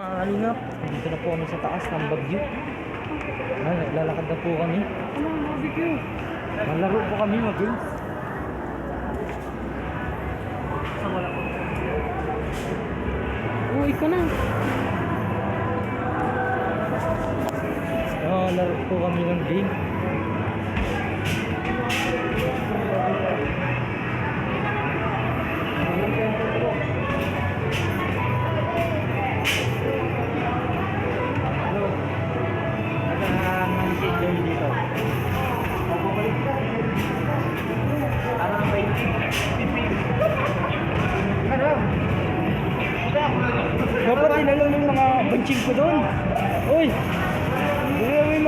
Mga kalingap, dito na po kami sa taas ng Bagyo. Ah, naglalakad na po kami. Ano ang barbecue? Malaro po kami mag-games. Uwi ko na. Oh, laro po kami ng game. Kami dito. Parang may Ano? Dapat tinanong yung mga banching ko doon. Uy! Hindi na may